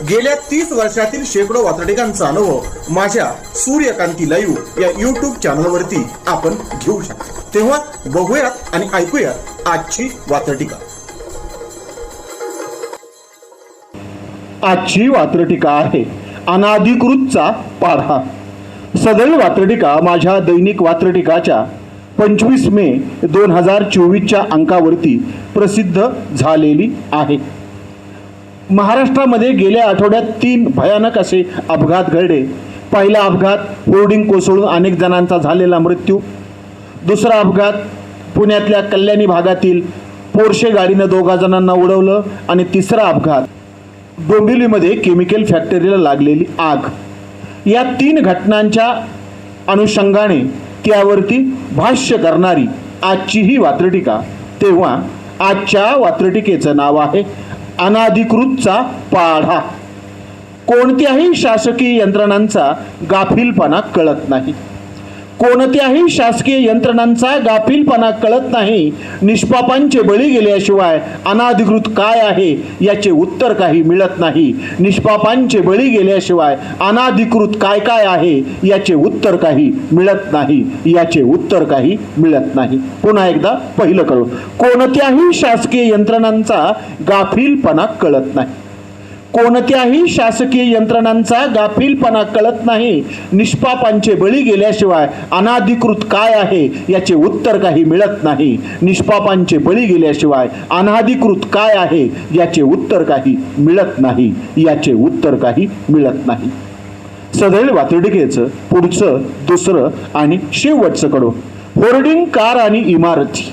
गेल्या तीस वर्षातील शेकडो वातडिकांचा अनुभव माझ्या सूर्यकांती लाईव्ह या युट्यूब चॅनलवरती आपण घेऊ शकतो. तेव्हा बघूयात आणि ऐकूयात आजची वातडिका आजची वात्रटिका आहे अनाधिकृतचा पाढा सदैव वात्रटिका माझ्या दैनिक वात्रटिकाच्या पंचवीस मे दोन हजार चोवीसच्या अंकावरती प्रसिद्ध झालेली आहे. महाराष्ट्रामध्ये गेल्या आठवड्यात तीन भयानक असे अपघात घडले. पहिला अपघात होर्डिंग कोसळून अनेक जणांचा झालेला मृत्यू. दुसरा अपघात पुण्यातल्या कल्याणी भागातील पोरशे गाडीनं दोघा जणांना उडवलं आणि तिसरा अपघात डोंबिवलीमध्ये केमिकल फॅक्टरीला लागलेली आग. या तीन घटनांच्या अनुषंगाने त्यावरती भाष्य करणारी आजची ही वात्रटिका. तेव्हा आजच्या वात्रटिकेचं नाव आहे अनाधिकृतचा पाढा. कोणत्याही शासकीय यंत्रणांचा गाफिलपणा कळत नाही. कोणत्याही शासकीय यंत्रणांचा गाफीलपणा कळत नाही. निष्पापांचे बळी गेल्याशिवाय अनाधिकृत काय आहे याचे उत्तर काही मिळत नाही. निष्पापांचे बळी गेल्याशिवाय अनाधिकृत काय काय आहे याचे उत्तर काही मिळत नाही. याचे उत्तर काही मिळत नाही. पुन्हा एकदा पहिलं करू कोणत्याही शासकीय यंत्रणांचा गाफीलपणा कळत नाही. कोणत्याही शासकीय यंत्रणांचा गाफीलपणा कळत नाही. निष्पापांचे बळी गेल्याशिवाय अनाधिकृत काय आहे याचे उत्तर काही मिळत नाही. निष्पापांचे बळी गेल्याशिवाय अनाधिकृत काय आहे याचे उत्तर काही मिळत नाही. याचे उत्तर काही मिळत नाही. सदैव वातडिकेचं पुढचं दुसरं आणि शेवटचं कडो. होर्डिंग कार आणि इमारती.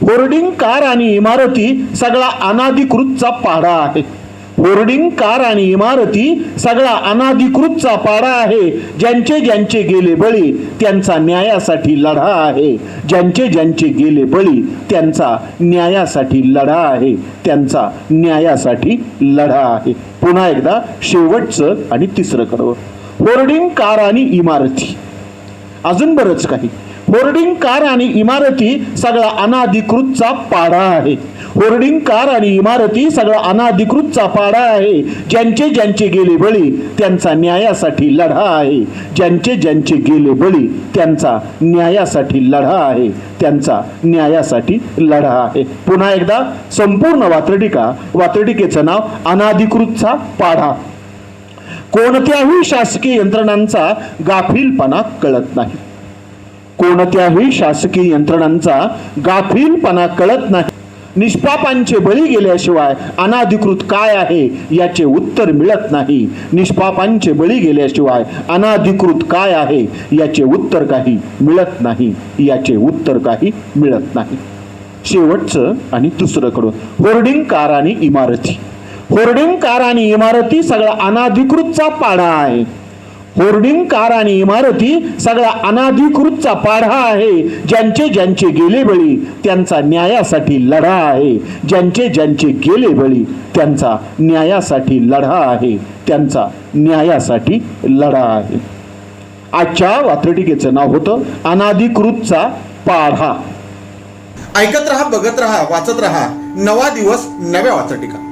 होर्डिंग कार आणि इमारती सगळा अनाधिकृतचा पाडा आहे. होर्डिंग कार आणि इमारती सगळा अनाधिकृतचा पाडा आहे. ज्यांचे ज्यांचे गेले बळी त्यांचा न्यायासाठी लढा आहे. ज्यांचे ज्यांचे गेले बळी त्यांचा न्यायासाठी लढा आहे. त्यांचा न्यायासाठी लढा आहे. पुन्हा एकदा शेवटचं आणि तिसरं कडवं होर्डिंग कार आणि इमारती. अजून बरंच काही. होर्डिंग कार आणि इमारती सगळा अनाधिकृतचा पाडा आहे. होर्डिंग कार आणि इमारती सगळा अनाधिकृतचा पाडा आहे. ज्यांचे ज्यांचे गेले बळी त्यांचा न्यायासाठी लढा आहे. ज्यांचे ज्यांचे गेले बळी त्यांचा न्यायासाठी लढा आहे. त्यांचा न्यायासाठी लढा आहे. पुन्हा एकदा संपूर्ण वात्रटिका वात्रटिकेचं नाव अनाधिकृतचा पाढा. कोणत्याही शासकीय यंत्रणांचा गाफीलपणा कळत नाही. कोणत्याही शासकीय यंत्रणांचा गाफीलपणा कळत नाही. निष्पापांचे बळी गेल्याशिवाय अनाधिकृत काय आहे याचे उत्तर मिळत नाही. निष्पापांचे बळी गेल्याशिवाय अनाधिकृत काय आहे याचे उत्तर काही मिळत नाही. याचे उत्तर काही मिळत नाही. शेवटचं आणि दुसरं कडून होर्डिंग कार आणि इमारती. होर्डिंग कार आणि इमारती सगळा अनाधिकृतचा पाडा आहे. होर्डिंग कार आणि इमारती सगळा अनाधिकृतचा पाढा आहे. ज्यांचे ज्यांचे गेले बळी त्यांचा न्यायासाठी लढा आहे. ज्यांचे ज्यांचे गेले बळी त्यांचा न्यायासाठी लढा आहे. त्यांचा न्यायासाठी लढा आहे. आजच्या वात्रटिकेचं नाव होतं अनाधिकृतचा पाढा. ऐकत रहा बघत रहा वाचत रहा. नवा दिवस नव्या वात्रटिका.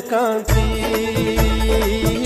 सूर्यकांती सूर्यकांती